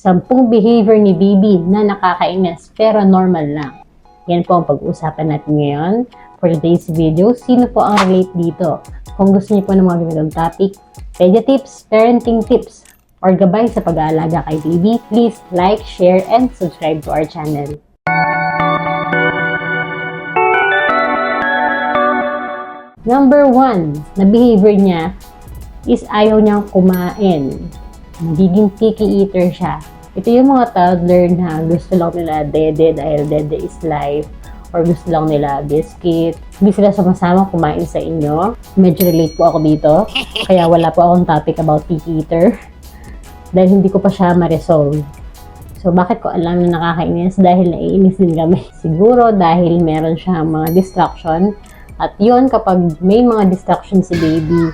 Sampung behavior ni baby na nakakainis pero normal lang. Yan po ang pag-uusapan natin ngayon. For today's video, sino po ang relate dito? Kung gusto niyo po ng mga ganitong topic, pedia tips, parenting tips, or gabay sa pag-aalaga kay baby, please like, share, and subscribe to our channel. Number one, na behavior niya is ayaw niyang kumain. Nagiging picky eater siya. Ito yung mga toddler na gusto lang nila dede dahil dede is life or gusto lang nila biscuit. Hindi sila sama-sama kumain sa inyo. Medyo relate po ako dito. Kaya wala po akong topic about picky eater. Dahil hindi ko pa siya ma-resolve. So, bakit ko alam na nakakainis? Dahil naiinis din kami. Siguro dahil meron siya mga distraction. At yun, kapag may mga distraction si baby,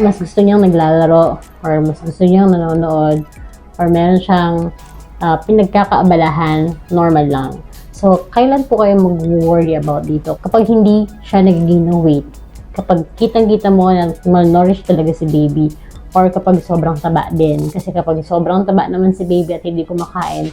mas gusto niyang naglalaro or mas gusto niyang nanonood or meron siyang uh, pinagkakaabalahan, normal lang. So, kailan po kayo mag-worry about dito? Kapag hindi siya nagiging ng weight, kapag kitang-kita mo na malnourished talaga si baby, or kapag sobrang taba din. Kasi kapag sobrang taba naman si baby at hindi kumakain,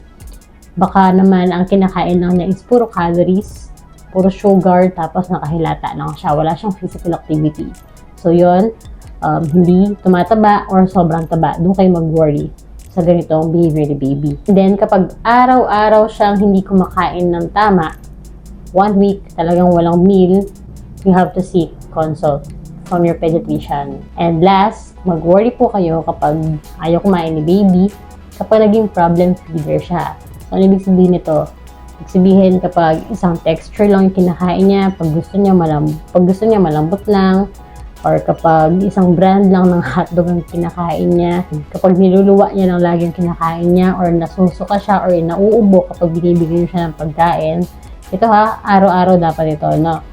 baka naman ang kinakain lang niya is puro calories, puro sugar, tapos nakahilata lang siya. Wala siyang physical activity. So, yun, um, hindi tumataba or sobrang taba, doon kayo mag-worry sa ganitong behavior ni baby. And then, kapag araw-araw siyang hindi kumakain ng tama, one week talagang walang meal, you have to seek consult from your pediatrician. And last, mag-worry po kayo kapag ayaw kumain ni baby, kapag naging problem feeder siya. So, ano ibig sabihin nito? Ibig sabihin kapag isang texture lang yung kinakain niya, pag gusto niya malam pag gusto niya malambot lang, or kapag isang brand lang ng hotdog ang kinakain niya, kapag niluluwa niya lang lagi ang kinakain niya, or nasusuka siya, or nauubo kapag binibigyan siya ng pagkain, ito ha, araw-araw dapat ito, no?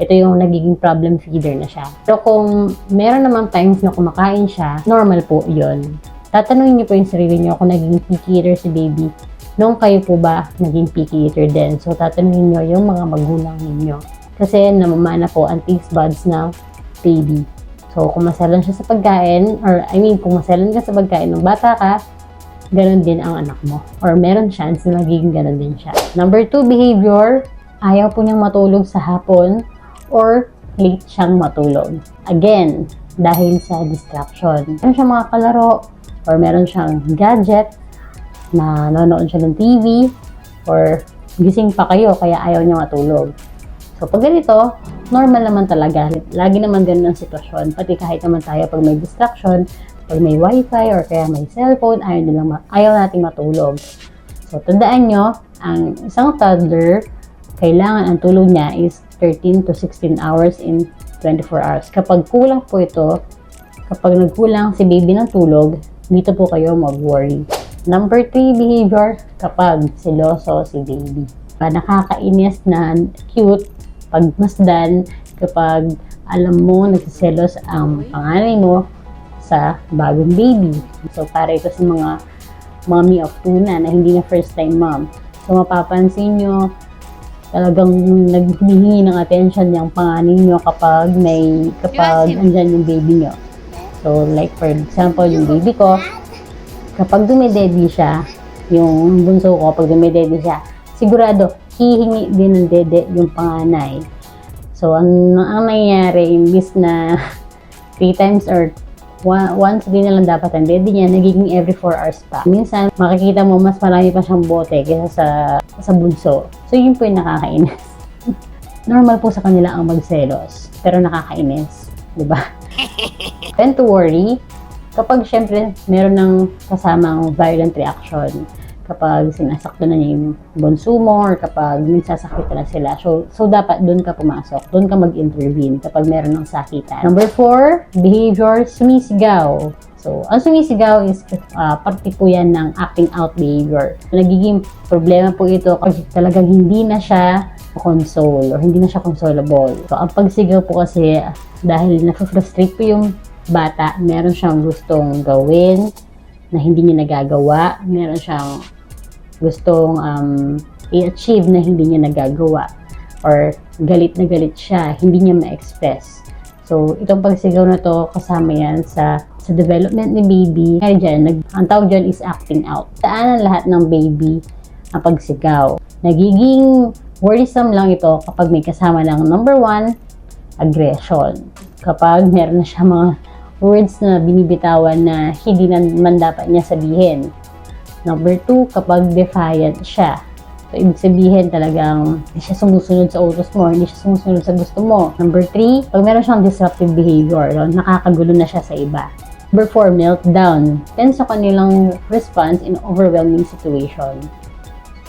Ito yung nagiging problem feeder na siya. Pero kung meron naman times na kumakain siya, normal po yun. Tatanungin niyo po yung sarili niyo kung naging picky eater si baby, nung kayo po ba naging picky eater din. So, tatanungin niyo yung mga magulang ninyo. Kasi namamana po ang taste buds ng baby. So, kung masalan siya sa pagkain, or I mean, kung masalan ka sa pagkain ng bata ka, ganun din ang anak mo. Or meron chance na magiging ganun din siya. Number two, behavior. Ayaw po niyang matulog sa hapon or late siyang matulog. Again, dahil sa distraction. Meron siyang mga kalaro or meron siyang gadget na nanonood siya ng TV or gising pa kayo kaya ayaw niya matulog. So, pag ganito, normal naman talaga. Lagi naman ganun ang sitwasyon. Pati kahit naman tayo pag may distraction, pag may wifi or kaya may cellphone, ayaw, nilang ayaw nating matulog. So, tandaan nyo, ang isang toddler, kailangan ang tulog niya is 13 to 16 hours in 24 hours. Kapag kulang po ito, kapag nagkulang si baby ng tulog, dito po kayo mag-worry. Number 3 behavior, kapag siloso si baby. Nakakainis na cute pagmasdan kapag alam mo nagsiselos ang panganay mo sa bagong baby. So, para ito sa mga mommy of tuna na hindi na first time mom. So, mapapansin nyo, talagang naghumihingi ng attention yung panganay nyo kapag may, kapag andyan yung baby nyo. So, like for example, yung baby ko, kapag dumedede siya, yung bunso ko, pag dumedede siya, sigurado, hihingi din ng dede yung panganay. So, ang, ang nangyayari, imbis na 3 times or once din na lang dapat ang dede niya, nagiging every 4 hours pa. Minsan, makikita mo mas marami pa siyang bote kaysa sa, sa bunso. So, yun po yung nakakainis. Normal po sa kanila ang magselos, pero nakakainis. di ba? Tend to worry kapag syempre meron ng kasamang violent reaction kapag sinasakto na niya yung bunso mo or kapag nagsasakit na sila. So, so dapat doon ka pumasok. Doon ka mag-intervene kapag meron ng sakitan. Number four, behavior, sumisigaw. So, ang sumisigaw is uh, parte po yan ng acting out behavior. Nagiging problema po ito kasi talagang hindi na siya console or hindi na siya consolable. So, ang pagsigaw po kasi dahil na-frustrate po yung bata, meron siyang gustong gawin na hindi niya nagagawa. Meron siyang gustong um, i-achieve na hindi niya nagagawa or galit na galit siya, hindi niya ma-express. So, itong pagsigaw na to, kasama yan sa sa development ni baby, kaya dyan, nag, ang tawag dyan is acting out. Saan ang lahat ng baby ang pagsigaw. Nagiging worrisome lang ito kapag may kasama ng number one, aggression. Kapag meron na siya mga words na binibitawan na hindi naman dapat niya sabihin. Number two, kapag defiant siya. So, ibig sabihin talagang hindi siya sumusunod sa utos mo, hindi siya sumusunod sa gusto mo. Number three, pag meron siyang disruptive behavior, no, nakakagulo na siya sa iba. Number four, meltdown. Depends sa kanilang response in overwhelming situation.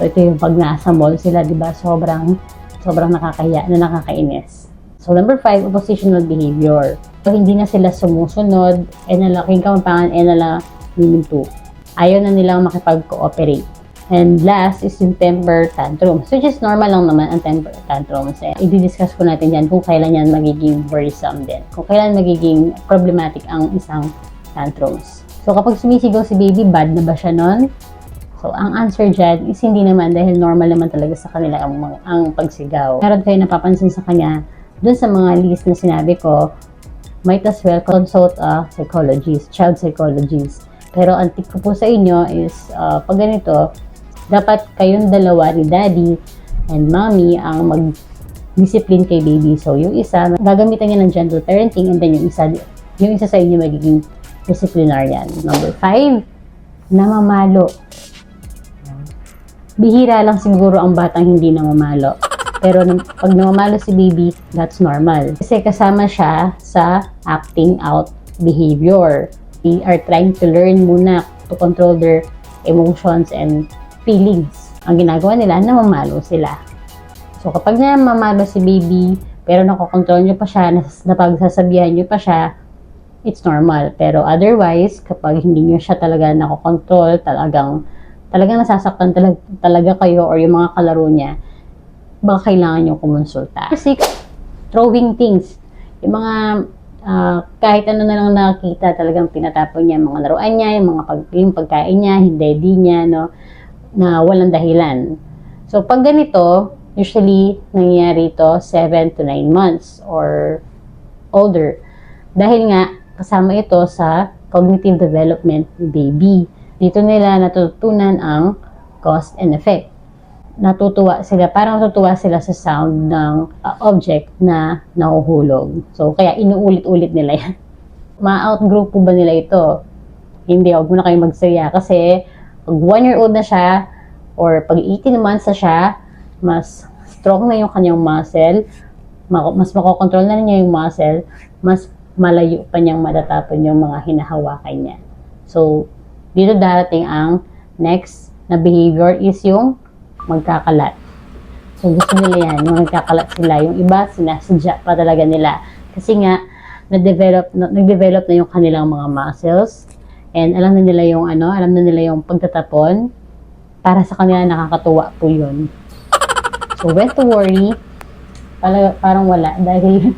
So, ito yung pag nasa mall sila, di ba? Sobrang, sobrang nakakahiya na nakakainis. So, number five, oppositional behavior. So, hindi na sila sumusunod, eh nalaking kampangan, eh nala huminto. Ayaw na nilang makipag-cooperate. And last is yung temper tantrums, which is normal lang naman ang temper tantrums. Eh, i-discuss ko natin yan kung kailan yan magiging worrisome din. Kung kailan magiging problematic ang isang tantrums. So, kapag sumisigaw si baby, bad na ba siya nun? So, ang answer dyan is hindi naman dahil normal naman talaga sa kanila ang, ang pagsigaw. Meron kayo napapansin sa kanya, dun sa mga list na sinabi ko, might as well consult a psychologist, child psychologist. Pero ang tip ko po sa inyo is, uh, pag ganito, dapat kayong dalawa ni daddy and mommy ang mag-discipline kay baby. So, yung isa, gagamitan niya ng gentle parenting and then yung isa, yung isa sa inyo magiging disciplinarian. Number five, namamalo. Bihira lang siguro ang batang hindi namamalo. Pero pag namamalo si baby, that's normal. Kasi kasama siya sa acting out behavior. They are trying to learn muna to control their emotions and feelings. Ang ginagawa nila, namamalo sila. So kapag namamalo si baby, pero nakokontrol nyo pa siya, napagsasabihan nyo pa siya, it's normal. Pero otherwise, kapag hindi nyo siya talaga nakokontrol, talagang talagang nasasaktan talaga, talaga kayo or yung mga kalaro niya, baka kailangan nyo kumonsulta. Six, throwing things. Yung mga ah, kahit ano na lang nakita, talagang pinatapon niya mga laruan niya, yung mga pag, yung pagkain niya, hindi di niya, no, na walang dahilan. So, pag ganito, usually, nangyayari ito 7 to 9 months or older. Dahil nga, kasama ito sa cognitive development ni baby. Dito nila natutunan ang cause and effect. Natutuwa sila, parang natutuwa sila sa sound ng uh, object na nahuhulog. So, kaya inuulit-ulit nila yan. Ma-outgrow po ba nila ito? Hindi, huwag muna kayo magsaya kasi pag 1 year old na siya or pag 18 months na siya, mas strong na yung kanyang muscle, ma- mas makokontrol na niya yung muscle, mas malayo pa niyang matatapon yung mga hinahawakan niya. So, dito darating ang next na behavior is yung magkakalat. So, gusto nila yan, yung magkakalat sila. Yung iba, sinasadya pa talaga nila. Kasi nga, na-develop, na, nag-develop na yung kanilang mga muscles. And alam na nila yung ano, alam na nila yung pagtatapon. Para sa kanila, nakakatuwa po yun. So, when to worry, pala, parang wala. Dahil,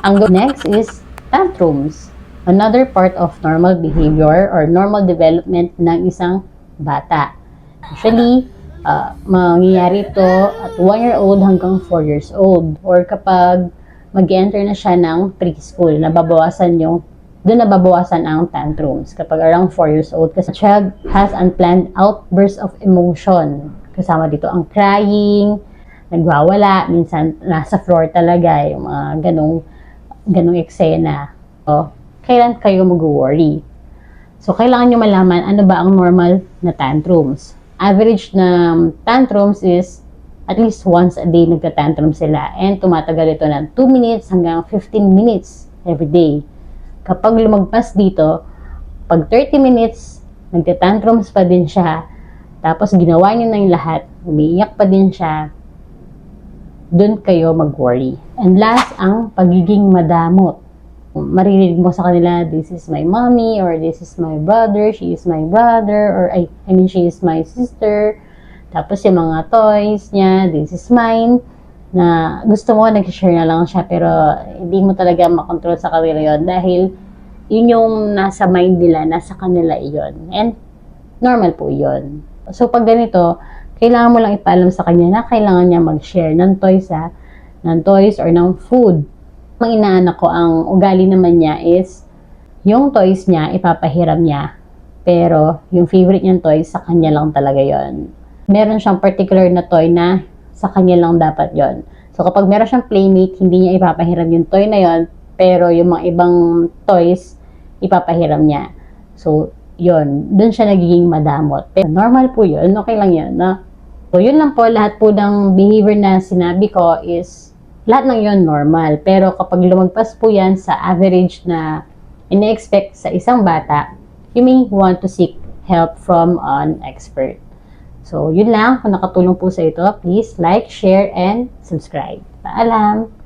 ang next is tantrums. Another part of normal behavior or normal development ng isang bata. Usually, uh, mangyayari ito at 1 year old hanggang 4 years old. Or kapag mag-enter na siya ng preschool, nababawasan yung doon nababawasan ang tantrums kapag around 4 years old kasi child has unplanned outbursts of emotion. Kasama dito ang crying, nagwawala, minsan nasa floor talaga yung mga ganong ganong eksena. So, kailan kayo mag-worry? So, kailangan nyo malaman ano ba ang normal na tantrums. Average na tantrums is at least once a day nagta-tantrum sila and tumatagal ito ng 2 minutes hanggang 15 minutes every day. Kapag lumagpas dito, pag 30 minutes, nagta-tantrums pa din siya, tapos ginawa niyo na yung lahat, umiiyak pa din siya, doon kayo mag-worry. And last, ang pagiging madamot. Maririnig mo sa kanila, this is my mommy, or this is my brother, she is my brother, or I, I mean, she is my sister. Tapos yung mga toys niya, this is mine, na gusto mo, nag-share na lang siya, pero hindi mo talaga makontrol sa kanila yon dahil yun yung nasa mind nila, nasa kanila iyon. And normal po yun. So, pag ganito, kailangan mo lang ipaalam sa kanya na kailangan niya mag-share ng toys ha, ng toys or ng food. Ang inaanak ko, ang ugali naman niya is yung toys niya, ipapahiram niya. Pero, yung favorite niyang toys, sa kanya lang talaga yon. Meron siyang particular na toy na sa kanya lang dapat yon. So, kapag meron siyang playmate, hindi niya ipapahiram yung toy na yon, pero yung mga ibang toys, ipapahiram niya. So, yon Doon siya nagiging madamot. Pero normal po yun. Okay lang yun, no? So, yun lang po. Lahat po ng behavior na sinabi ko is lahat ng yun normal. Pero kapag lumagpas po yan sa average na ine-expect sa isang bata, you may want to seek help from an expert. So, yun lang. Kung nakatulong po sa ito, please like, share, and subscribe. Paalam!